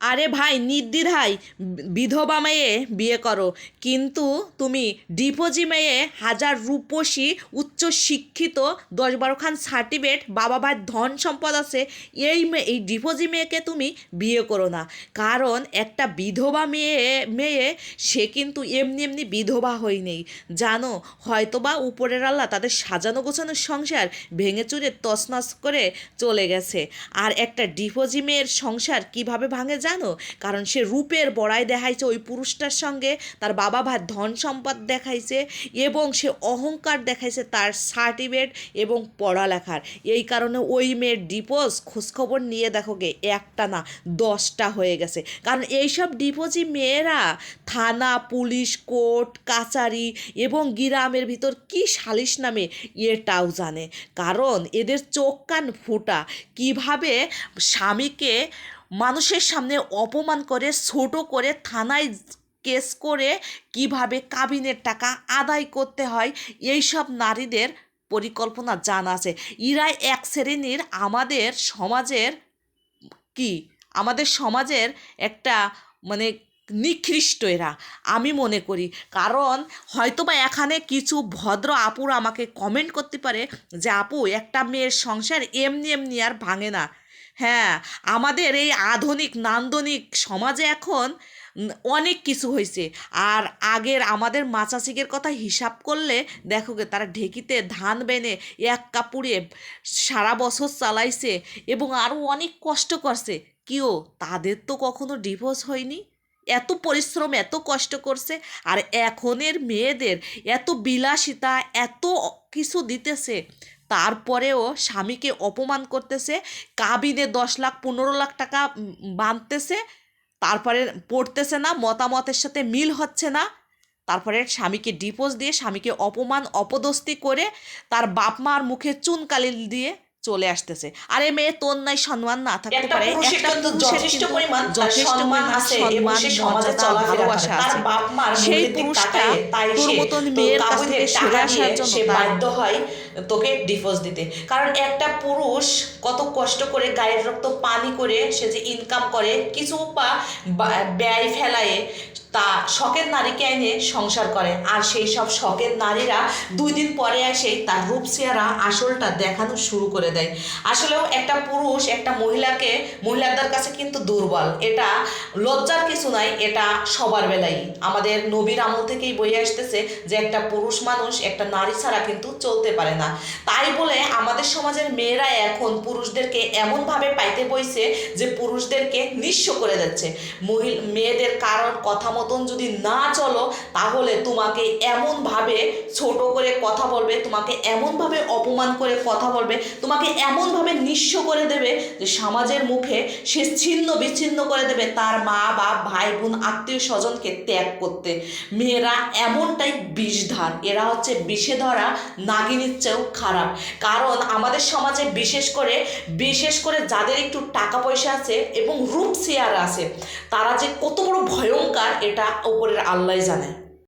আরে ভাই, নির্দ্বিধায় বিধবা মেয়ে বিয়ে করো। কিন্তু তুমি ডিপোজি মেয়ে হাজার রূপসী, উচ্চ শিক্ষিত, দশ বারোখান সার্টিফিকেট বাবা ভাইয়ের ধন সম্পদ আছে, এই মেয়ে এই ডিপোজি মেয়েকে তুমি বিয়ে করো না। কারণ একটা বিধবা মেয়ে মেয়ে, সে কিন্তু এমনি এমনি বিধবা হয়নি। জানো, হয়তোবা উপরের আল্লাহ তাদের সাজানো গোছানো সংসার ভেঙে চুরে তছনছ করে চলে গেছে। আর একটা ডিপোজি মেয়ের সংসার কীভাবে ভাঙে জানো? কারণ সে রূপের বড়াই দেখাইছে ওই পুরুষটার সঙ্গে, তার বাবা ভাই ধন সম্পদ দেখাইছে এবং সে অহংকার দেখাইছে তার সার্টিফিকেট এবং পড়ালেখার। এই কারণে ওই মেয়ের ডিপোজ খোঁজখবর নিয়ে দেখো গে, একটা না দশটা হয়ে গেছে। কারণ এইসব ডিপোজি মেয়েরা থানা, পুলিশ, কোর্ট কাচারি এবং গ্রামের ভিতর কি সালিশ নামে এটাও জানে। কারণ এদের চোখ কান ফুটা। কীভাবে স্বামীকে মানুষের সামনে অপমান করে, ছোট করে, থানায় কেস করে কীভাবে কাবিনের টাকা আদায় করতে হয়, এইসব নারীদের পরিকল্পনা জানা আছে। ইরাই এক শ্রেণির আমাদের সমাজের কি? আমাদের সমাজের একটা মানে নিকৃষ্ট এরা, আমি মনে করি। কারণ হয়তোবা এখানে কিছু ভদ্র আপুর আমাকে কমেন্ট করতে পারে যে, আপু, একটা মেয়ের সংসার এমনি এমনি আর ভাঙে না। হ্যাঁ আমাদের এই আধুনিক নান্দনিক সমাজে এখন অনেক কিছু হয়েছে আর আগের আমাদের মাচাচিকের কথা হিসাব করলে দেখো গে, তারা ঢেকিতে ধান বেনে এক কাপড়ে সারা বছর চালাইছে এবং আরও অনেক কষ্ট করছে। কিও তাদের তো কখনো ডিভোর্স হয়নি? এত পরিশ্রম, এত কষ্ট করছে আর এখনের মেয়েদের এত বিলাসিতা, এত কিছু দিতেছে। তারপরেও স্বামীকে অপমান করতেছে, কাবিনে দশ লাখ, পনেরো লাখ টাকা বাঁধতেছে, তারপরে পড়তেছে না, মতামতের সাথে মিল হচ্ছে না, তারপরে স্বামীকে ডিপোজ দিয়ে স্বামীকে অপমান অপদস্তি করে তার বাপ মার মুখে চুনকালি দিয়ে চলে আসতেছে। আরে মেয়ে তোর নাই সম্মান না থাকতে পারে। যথেষ্ট পরিমাণ সম্মান আছে। ভালোবাসা সেই পুরুষটা তাই তোর মতন মেয়ের কাছ থেকে সরে আসার জন্য বাধ্য হয় তোকে ডিভোর্স দিতে। কারণ একটা পুরুষ কত কষ্ট করে গায়ের রক্ত পানি করে সে যে ইনকাম করে কিছু বা- ব্যয় ফেলায়ে তা শখের নারীকে এনে সংসার করে। আর সেই সব শখের নারীরা দুই দিন পরে এসেই তার রূপ চেহারা, আসলটা দেখানো শুরু করে দেয়। আসলেও একটা পুরুষ একটা মহিলাকে, মহিলাদের কাছে কিন্তু দুর্বল। এটা লজ্জার কিছু নাই, এটা সবার বেলাই। আমাদের নবীর আমল থেকেই বই আসতেছে যে একটা পুরুষ মানুষ, একটা নারী ছাড়া কিন্তু চলতে পারে না। তাই বলে আমাদের সমাজের মেয়েরা এখন পুরুষদেরকে এমনভাবে পাইতে বইছে যে পুরুষদেরকে নিঃস্ব করে যাচ্ছে মহিল, মেয়েদের কারোর কথা মতন যদি না চলো, তাহলে তোমাকে এমনভাবে ছোট করে কথা বলবে, তোমাকে এমনভাবে অপমান করে কথা বলবে, তোমাকে এমনভাবে নিঃস্ব করে দেবে যে সমাজের মুখে সে ছিন্ন বিচ্ছিন্ন করে দেবে তার মা, বাপ, ভাই, বোন, আত্মীয় স্বজনকে ত্যাগ করতে। মেয়েরা এমনটাই বিষধার, এরা হচ্ছে বিষে ধরা নাগিনীর চেয়েও খারাপ। কারণ আমাদের সমাজে বিশেষ করে বিশেষ করে যাদের একটু টাকা পয়সা আছে এবং রূপ চেয়ার আছে, তারা যে কত বড় ভয়ঙ্কর এটা উপরের আল্লাহ জানে।